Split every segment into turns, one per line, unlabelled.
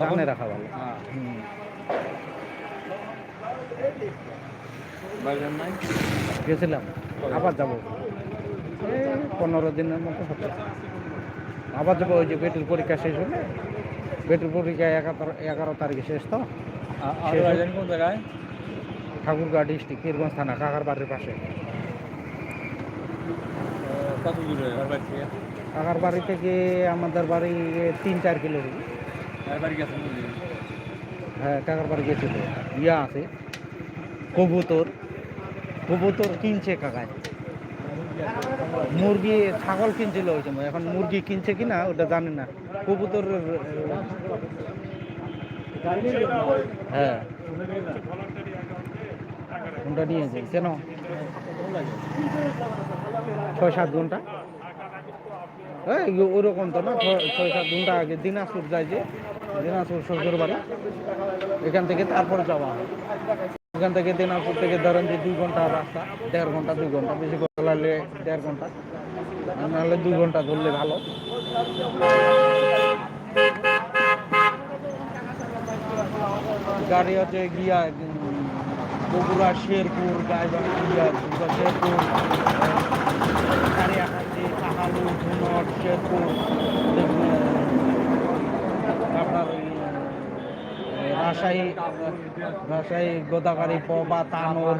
সামনে রাখা ভালো।
হ্যাঁ
গেছিলাম। আবার যাব। পনেরো দিনের মতো হতে আবার যাব ওই যে বেটির পরীক্ষা শেষ হলে। বেটির পরীক্ষা এগারো এগারো তারিখে শেষ তো।
আ- আর কোন জায়গায়?
ঠাকুরগাঁ ডিস্ট্রিক্ট কিরগঞ্জ থানা কাকার বাড়ির পাশে। কাকার বাড়ি থেকে? আমাদের বাড়ি তিন চার কিলো হ্যাঁ কাকার বাড়ি গেছিল। ইয়া আছে। কবুতর। কবুতর কিনছে কাকায়। মুরগি, ছাগল কিনছিল ওই সময়। এখন মুরগি কিনছে কিনা, ওটা জানি না। কবুতর হ্যাঁ। কোনটা নিয়ে যাই কেন? ছয় সাত ঘণ্টা? এই ওরকম তো না, ছয় সাত ঘণ্টা আগে দিনাজপুর যায় যে, দিনাজপুর শ্বশুর বাড়ি। এখান থেকে তারপর যাওয়া হয়। এখান থেকে দিনাজপুর থেকে ধরেন যে দুই ঘণ্টা রাস্তা, দেড় ঘণ্টা, দুই ঘণ্টা, বেশি লাগলে দেড় ঘণ্টা। নাহলে দুই ঘণ্টা ধরলে ভালো। গাড়ি হচ্ছে গিয়া বগুড়া, শেরপুর, গাইবান্ধা গিয়া শেরপুর কারিয়াকান্দি কাহালু ধুনট শেরপুর আপনার রাজশাহী রাজশাহী, গোদাগাড়ি, পবা তানোর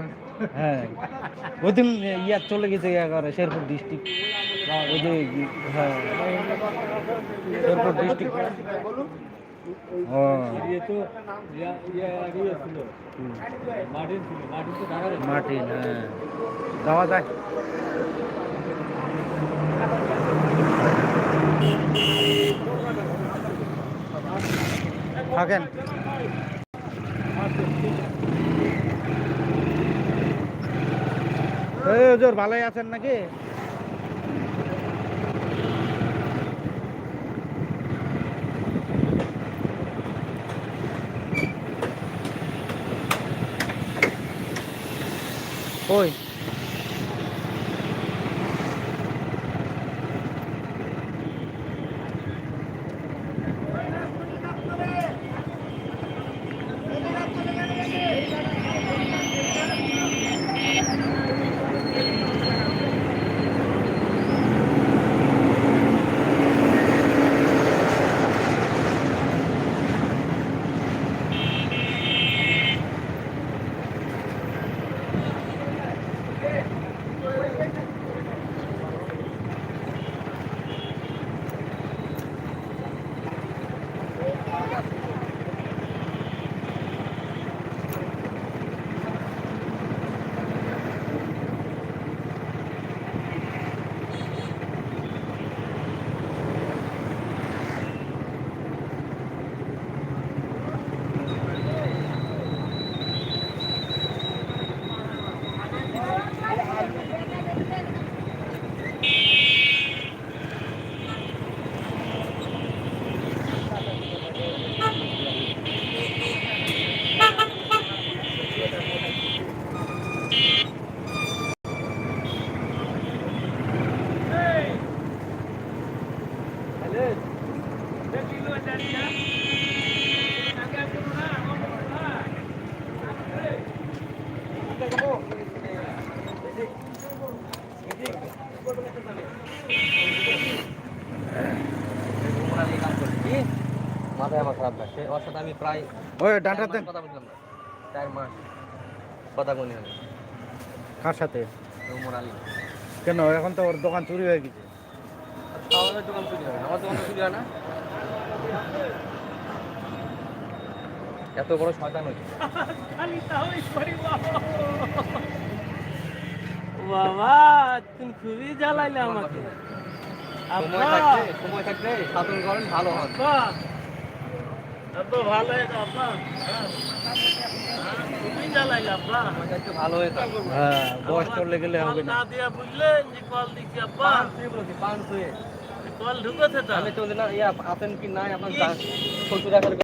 হ্যাঁ ওই দিন ইয়া চলে গেছে একেবারে শেরপুর ডিস্ট্রিক্ট ওই যে হ্যাঁ শেরপুর ডিস্ট্রিক্ট ও
ইয়ে মার্টিন
হ্যাঁ। যাওয়া যায় থাকেন। ভালোই আছেন নাকি? ওই
মাথায় আমার খারাপ লাগছে। ওর সাথে আমি প্রায়
ওই
চার
ডান্ডা
মাস
দেন
কথা বললাম না। চার মাস কথা বলি আমি
কার সাথে?
উমর আলী।
কেন? এখন তো ওর দোকান চুরি হয়ে গেছে।
আমার দোকান চুরি হয় না। আমার দোকান চুরি হয় না। এত বড় শয়তান হয়েছে।
বাবা তুমি খুবই জ্বালাইলে আমাকে।
সময় থাকলে সময় থাকলে সাঁতার করেন ভালো হন।
আব্বা। এত ভালো আব্বা। খুবই জ্বালাইলে আব্বা।
সময়টা একটু ভালো হয়ে থাকে
হ্যাঁ বয়স চলে গেলে হবে না।
না দিয়া বুঝলেন যে কল দিচ্ছি আব্বা।
পান শুয়ে বলেছি পান শুয়ে
কল ঢুকেছে তো
আমি চলতে না ইয়া আছেন কি নাই আপনার শ্বশুর আসার